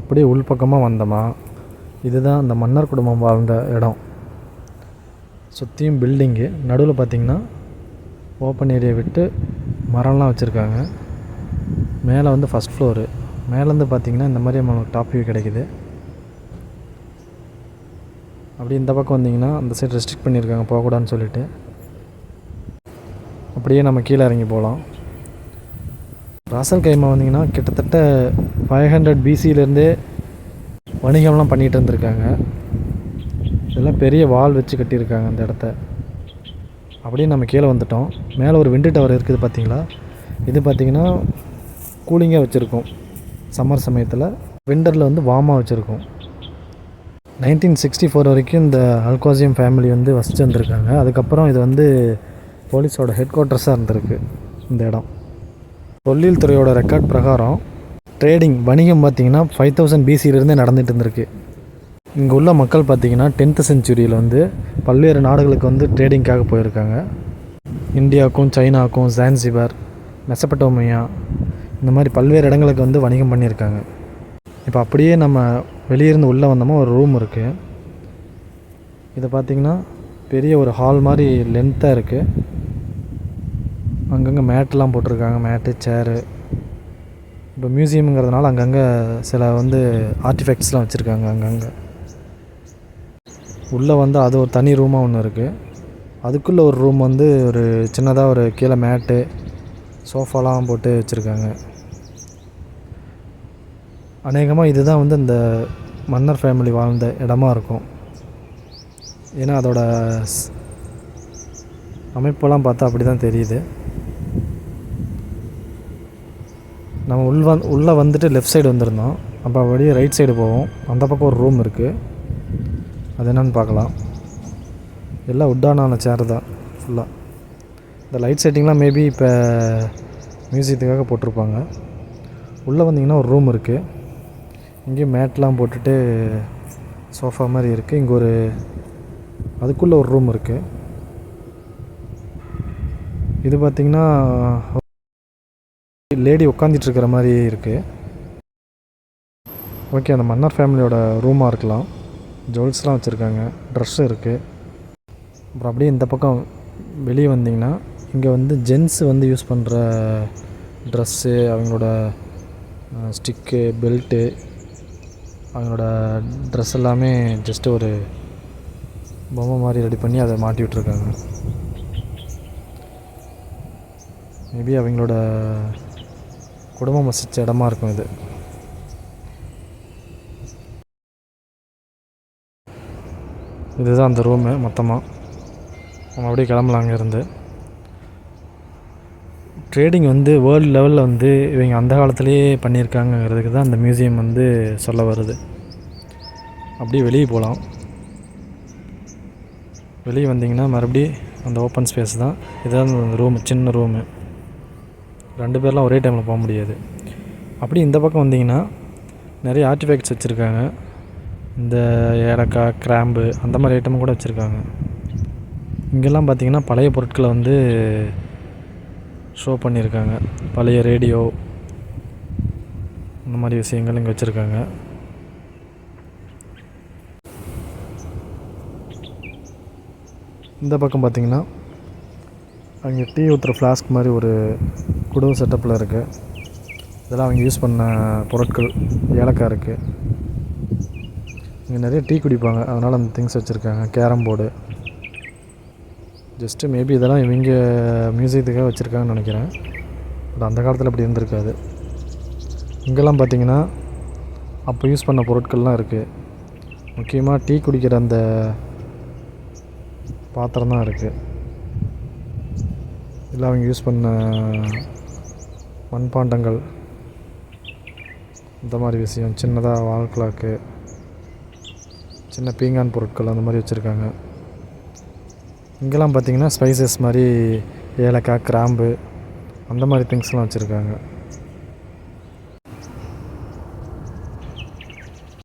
அப்படியே உள்பக்கமாக வந்தோமா இதுதான் அந்த மன்னர் குடும்பம் வாழ்ந்த இடம். சுற்றியும் பில்டிங்கு நடுவில் பார்த்திங்கன்னா ஓப்பன் ஏரியா விட்டு மரம்லாம் வச்சுருக்காங்க. மேலே வந்து ஃபஸ்ட் ஃப்ளோரு மேலேருந்து பார்த்திங்கன்னா இந்த மாதிரி நம்மளுக்கு டாப் வியூ கிடைக்குது. அப்படி இந்த பக்கம் வந்தீங்கன்னா அந்த சைடு ரெஸ்ட்ரிக்ட் பண்ணியிருக்காங்க போகக்கூடாதுன்னு சொல்லிட்டு. அப்படியே நம்ம கீழே இறங்கி போகலாம். ராசல் கைமா வந்தீங்கன்னா கிட்டத்தட்ட ஃபைவ் ஹண்ட்ரட் பிசியிலேருந்தே வணிகம்லாம் பண்ணிகிட்டு இருந்திருக்காங்க. இதெல்லாம் பெரிய வால் வச்சு கட்டியிருக்காங்க அந்த இடத்த. அப்படியே நம்ம கீழே வந்துட்டோம். மேலே ஒரு விண்டு டவர் இருக்குது பார்த்தீங்களா? இது பார்த்தீங்கன்னா கூலிங்காக வச்சுருக்கோம். சம்மர் சமயத்தில் விண்டரில் வந்து வார்மாக வச்சுருக்கோம். நைன்டீன் சிக்ஸ்டி ஃபோர் வரைக்கும் இந்த அல்கோசியம் ஃபேமிலி வந்து வசிச்சு வந்திருக்காங்க. அதுக்கப்புறம் இது வந்து போலீஸோட ஹெட் குவார்ட்டர்ஸாக இருந்திருக்கு இந்த இடம். தொழில் துறையோட ரெக்கார்ட் பிரகாரம் ட்ரேடிங் வணிகம் பார்த்திங்கன்னா ஃபைவ் தௌசண்ட் பிசியிலேருந்தே நடந்துகிட்டு இருந்திருக்கு. இங்கே உள்ள மக்கள் பார்த்திங்கன்னா டென்த்து செஞ்சுரியில் வந்து பல்வேறு நாடுகளுக்கு வந்து ட்ரேடிங்காக போயிருக்காங்க. இந்தியாவுக்கும் சைனாவுக்கும் ஜான்சிபார் மெசப்பட்டோமியா இந்த மாதிரி பல்வேறு இடங்களுக்கு வந்து வணிகம் பண்ணியிருக்காங்க. இப்போ அப்படியே நம்ம வெளியிருந்து உள்ளே வந்தோமா ஒரு ரூம் இருக்குது இது பார்த்திங்கன்னா பெரிய ஒரு ஹால் மாதிரி லென்த்தாக இருக்குது அங்கங்கே மேட்லாம் போட்டிருக்காங்க மேட்டு சேரு இப்போ மியூசியம்ங்கிறதுனால அங்கங்கே சில வந்து ஆர்டிஃபெக்ட்ஸ்லாம் வச்சுருக்காங்க அங்கங்கே. உள்ளே வந்து அது ஒரு தனி ரூமாக ஒன்று இருக்குது அதுக்குள்ளே ஒரு ரூம் வந்து ஒரு சின்னதாக ஒரு கீழே மேட்டு சோஃபாலாம் போட்டு வச்சுருக்காங்க. அநேகமாக இதுதான் வந்து இந்த மன்னர் ஃபேமிலி வாழ்ந்த இடமா இருக்கும். ஏன்னா அதோட அமைப்பெல்லாம் பார்த்தா அப்படி தான் தெரியுது. நம்ம உள் வந் உள்ளே வந்துட்டு லெஃப்ட் சைடு வந்திருந்தோம். அப்போ அப்படியே ரைட் சைடு போவோம். அந்த பக்கம் ஒரு ரூம் இருக்குது அது என்னென்னு பார்க்கலாம். எல்லாம் உட்டானான சேர் தான் ஃபுல்லாக இந்த லைட் செட்டிங்லாம் மேபி இப்போ மியூசியத்துக்காக போட்டிருப்பாங்க. உள்ளே வந்தீங்கன்னா ஒரு ரூம் இருக்குது இங்கேயும் மேட்லாம் போட்டுட்டு சோஃபா மாதிரி இருக்குது இங்கே ஒரு அதுக்குள்ளே ஒரு ரூம் இருக்குது இது பார்த்திங்கன்னா லேடி உட்காந்துட்டுருக்கிற மாதிரி இருக்குது ஓகே அந்த மன்னர் ஃபேமிலியோட ரூமாக இருக்கலாம். ஜுவல்ஸ்லாம் வச்சுருக்காங்க ட்ரெஸ்ஸும் இருக்குது அப்புறம் அப்படியே இந்த பக்கம் வெளியே வந்தீங்கன்னா இங்கே வந்து ஜென்ஸ் வந்து யூஸ் பண்ணுற ட்ரெஸ்ஸு அவங்களோட ஸ்டிக்கு பெல்ட்டு அவங்களோட ட்ரெஸ் எல்லாமே ஜஸ்ட்டு ஒரு பொம்மை மாதிரி ரெடி பண்ணி அதை மாட்டி விட்ருக்காங்க மேபி அவங்களோட குடும்பம் வசித்த இடமா இருக்கும் இது. இதுதான் அந்த ரூமு மொத்தமாக நம்ம அப்படியே கிளம்பலாம் அங்கேருந்து ட்ரேடிங் வந்து வேர்ல்டு லெவலில் வந்து இவங்க அந்த காலத்துலேயே பண்ணியிருக்காங்கங்கிறதுக்கு தான் அந்த மியூசியம் வந்து சொல்ல வருது. அப்படியே வெளியே போகலாம். வெளியே வந்தீங்கன்னா மறுபடியும் அந்த ஓப்பன் ஸ்பேஸ் தான். இதான் அந்த ரூமு சின்ன ரூமு ரெண்டு பேர்லாம் ஒரே டைமில் போக முடியாது. அப்படி இந்த பக்கம் வந்தீங்கன்னா நிறைய ஆர்டிஃபேக்ட்ஸ் வச்சுருக்காங்க. இந்த ஏலக்காய் கிராம்பு அந்த மாதிரி ஐட்டமும் கூட வச்சுருக்காங்க. இங்கெல்லாம் பார்த்தீங்கன்னா பழைய பொருட்களை வந்து ஷோ பண்ணியிருக்காங்க. பழைய ரேடியோ இந்த மாதிரி விஷயங்கள் இங்கே வச்சுருக்காங்க. இந்த பக்கம் பார்த்தீங்கன்னா அங்கே டீ ஊற்றுற ஃப்ளாஸ்க் மாதிரி ஒரு குடும்ப செட்டப்பில் இருக்குது இதெல்லாம் அவங்க யூஸ் பண்ண பொருட்கள் ஏலக்காய் இருக்குது இங்கே நிறைய டீ குடிப்பாங்க. அதனால் அந்த திங்ஸ் வச்சுருக்காங்க. Carrom board. ஜஸ்ட்டு மேபி இதெல்லாம் இவங்க மியூசியத்துக்காக வச்சுருக்காங்கன்னு நினைக்கிறேன். பட் அந்த காலத்தில் அப்படி இருந்திருக்காது. இங்கெல்லாம் பார்த்திங்கன்னா அப்போ யூஸ் பண்ண பொருட்கள்லாம் இருக்குது முக்கியமாக டீ குடிக்கிற அந்த பாத்திரம் தான் இருக்குது இதில் அவங்க யூஸ் பண்ண மண்பாண்டங்கள். இந்த மாதிரி விஷயம் சின்னதாக வால் கிளாக்கு சின்ன பீங்கான் பொருட்கள் அந்த மாதிரி வச்சுருக்காங்க. இங்கெல்லாம் பார்த்திங்கன்னா ஸ்பைசஸ் மாதிரி ஏலக்காய் கிராம்பு அந்த மாதிரி திங்ஸ்லாம் வச்சுருக்காங்க.